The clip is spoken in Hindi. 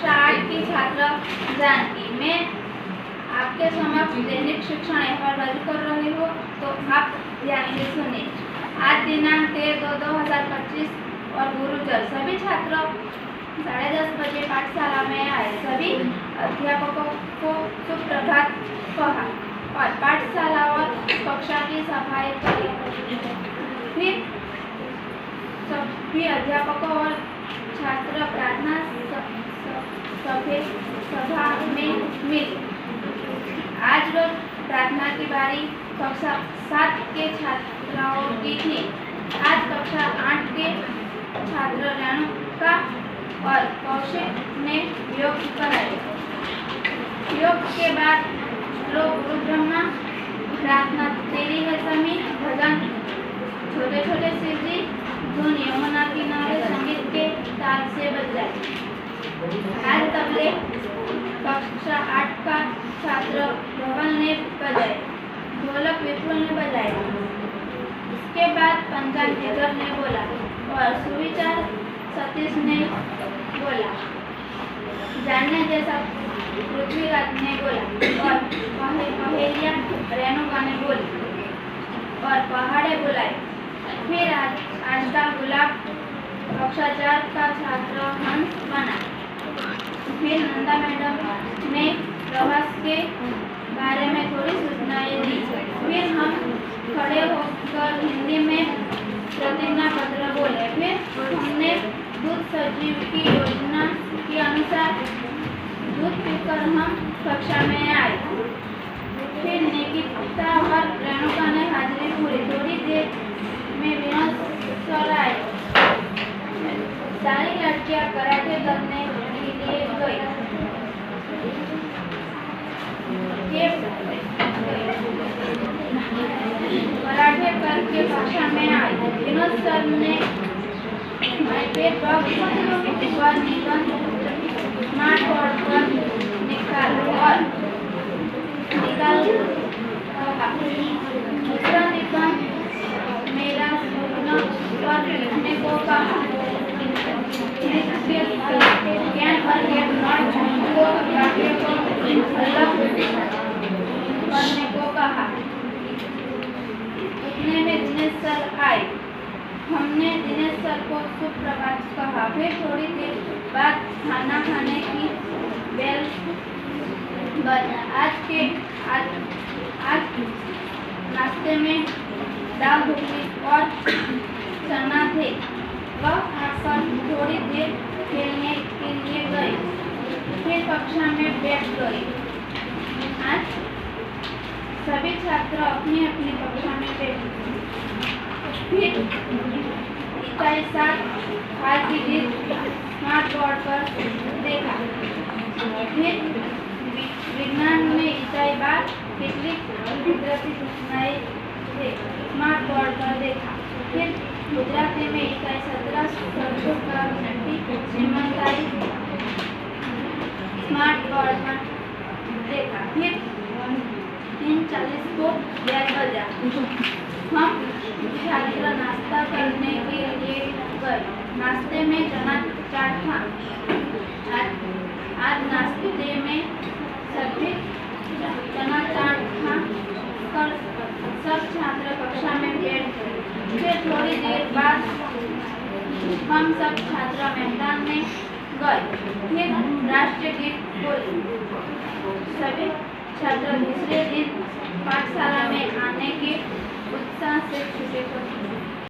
कक्षा आठ की छात्र जानकी मैं आपके समक्ष दैनिक शिक्षण अहवाल रजू कर रही हूँ तो आप ध्यान से सुनिए आज दिनांक तेरह दो दो हज़ार पच्चीस और गुरुजल सभी छात्र साढ़े दस बजे पाठशाला में आए। सभी अध्यापकों को सुप्रभात कहा और पाठशाला और कक्षा की सफ़ाई करी। फिर सभी अध्यापकों और छात्र प्रार्थना सभे सभा में मिले। आज रोज प्रार्थना की बारी कक्षा सात के छात्राओं की थी। आज कक्षा आठ के छात्र रेणुका और कौशिक ने योग कराया। योग के बाद गुरु ब्रह्मा प्रार्थना तेरी है आज तबले कक्षा आठ का छात्र धवल ने बजाए ढोलक विपुल ने बजाया। इसके बाद पंचायत जिगर ने बोला और सुविचार सतीश ने बोला। जानने जैसा पृथ्वीराज ने बोला और पहेलिया रेणुका ने बोली और पहाड़े बुलाए। फिर आज आज का गुलाब कक्षा चार का छात्र हंस बना। फिर नंदा मैडम ने प्रवास के बारे में थोड़ी सूचनाएँ दी। फिर हम खड़े होकर हिंदी में प्रतिज्ञा पत्र बोले। फिर हमने दूध सजीव की योजना के अनुसार दूध पीकर हम कक्षा में आए। फिर निकिता और रेणुका ने हाजिरी पूरी। थोड़ी देर में विनोद सारी ये कराटे के भाषा में आए विनोद सर ने निबंध, स्मार्ट बोर्ड पर निकाल और निकाल कहा दूसरा निबंध मेरा स्वप्न पर लिखने को कहा ज्ञान और ज्ञान नॉट को वाक्य को अलग करने को कहा इतने में दिनेश सर आए हमने सर को सुप्रभात कहा फिर थोड़ी देर बाद खाना खाने की बेल बजा आज के आज आज नाश्ते में दाल ढोकली और चना थे वह आकर थोड़ी देर खेलने के लिए गए फिर कक्षा में बैठ गए आज सभी छात्र अपनी अपनी कक्षा में बैठे। फिर इकाई सात आज की गीत स्मार्ट बोर्ड पर देखा। फिर विज्ञान में इकाई बार पिछली कुदरती सूचनाएँ स्मार्ट बोर्ड पर देखा। फिर गुजराती में इकाई सत्रह सरसों का श्रीमंताई स्मार्ट बोर्ड पर देखा। फिर तीन चालीस को बैग बजा हम छात्र नाश्ता करने के लिए गए नाश्ते में चना चाट था आज आज नाश्ते में सभी चना चाट था कर सब छात्र कक्षा में बैठ गए फिर थोड़ी देर बाद हम सब छात्र मैदान में गए। फिर राष्ट्रीय गीत बोले सभी छात्र दूसरे दिन पाठशाला में आने के उत्साह से छुटे